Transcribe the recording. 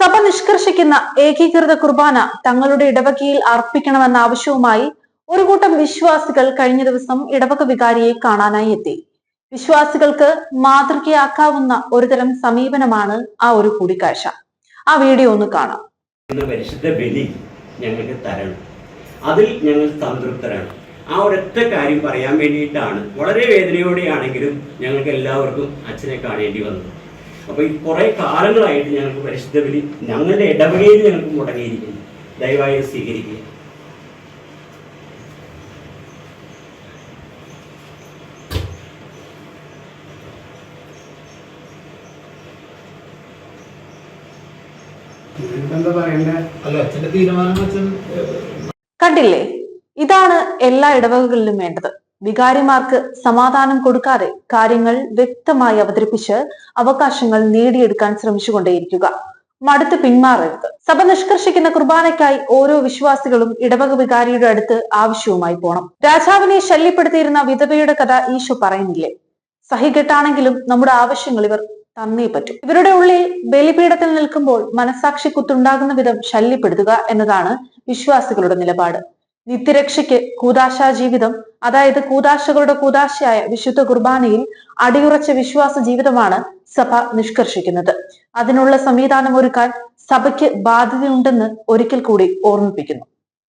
സഭ നിഷ്കർഷിക്കുന്ന ഏകീകൃത കുർബാന തങ്ങളുടെ ഇടവകയിൽ അർപ്പിക്കണമെന്ന ആവശ്യവുമായി ഒരു കൂട്ടം വിശ്വാസികൾ കഴിഞ്ഞ ദിവസം ഇടവക വികാരിയെ കാണാനായി എത്തി. വിശ്വാസികൾക്ക് മാതൃകയാക്കാവുന്ന ഒരുതരം സമീപനമാണ് ആ ഒരു കൂടിക്കാഴ്ച. ആ വീഡിയോ ഒന്ന് കാണാം. പരിശുദ്ധ ബലി ഞങ്ങൾക്ക് തരണം. അതിൽ ഞങ്ങൾ സംതൃപ്തരാണ്. ആ ഒരൊറ്റ കാര്യം പറയാൻ വേണ്ടിയിട്ടാണ്. വളരെ വേദനയോടെയാണെങ്കിലും ഞങ്ങൾക്ക് എല്ലാവർക്കും അച്ഛനെ കാണേണ്ടി വന്നത്. അപ്പോൾ ഈ കുറേ കാലങ്ങളായിട്ട് ഞങ്ങൾക്ക് പരിശുദ്ധ ബലി ഞങ്ങളുടെ ഇടവകയിൽ ഞങ്ങൾക്ക് മുടങ്ങിയിരിക്കുന്നു. ദയവായി സ്വീകരിക്കുക. എന്താ പറയണ്ടേ? അല്ല അച്ഛന്റെ തീരുമാനം അച്ഛൻ കണ്ടില്ലേ? ഇതാണ് എല്ലാ ഇടവകകളിലും വേണ്ടത്. വികാരിമാർക്ക് സമാധാനം കൊടുക്കാതെ കാര്യങ്ങൾ വ്യക്തമായി അവതരിപ്പിച്ച് അവകാശങ്ങൾ നേടിയെടുക്കാൻ ശ്രമിച്ചുകൊണ്ടേയിരിക്കുക. മടുത്ത് പിന്മാറരുത്. സഭ നിഷ്കർഷിക്കുന്ന കുർബാനയ്ക്കായി ഓരോ വിശ്വാസികളും ഇടവക വികാരിയുടെ അടുത്ത് ആവശ്യവുമായി പോണം. രാജാവിനെ ശല്യപ്പെടുത്തിയിരുന്ന വിധവയുടെ കഥ ഈശോ പറയുന്നില്ലേ? സഹികെട്ടാണെങ്കിലും നമ്മുടെ ആവശ്യങ്ങൾ ഇവർ തന്നേ പറ്റും. ഇവരുടെ ഉള്ളിൽ ബലിപീഠത്തിൽ നിൽക്കുമ്പോൾ മനസാക്ഷി കുത്തുണ്ടാകുന്ന വിധം ശല്യപ്പെടുത്തുക എന്നതാണ് വിശ്വാസികളുടെ നിലപാട്. നിത്യരക്ഷയ്ക്ക് കൂതാശാ ജീവിതം അതായത് കൂതാശകളുടെ കൂതാശയായ വിശുദ്ധ കുർബാനയിൽ അടിയുറച്ച വിശ്വാസ ജീവിതമാണ് സഭ നിഷ്കർഷിക്കുന്നത്. അതിനുള്ള സംവിധാനം ഒരുക്കാൻ സഭയ്ക്ക് ബാധ്യതയുണ്ടെന്ന് ഒരിക്കൽ കൂടി ഓർമ്മിപ്പിക്കുന്നു.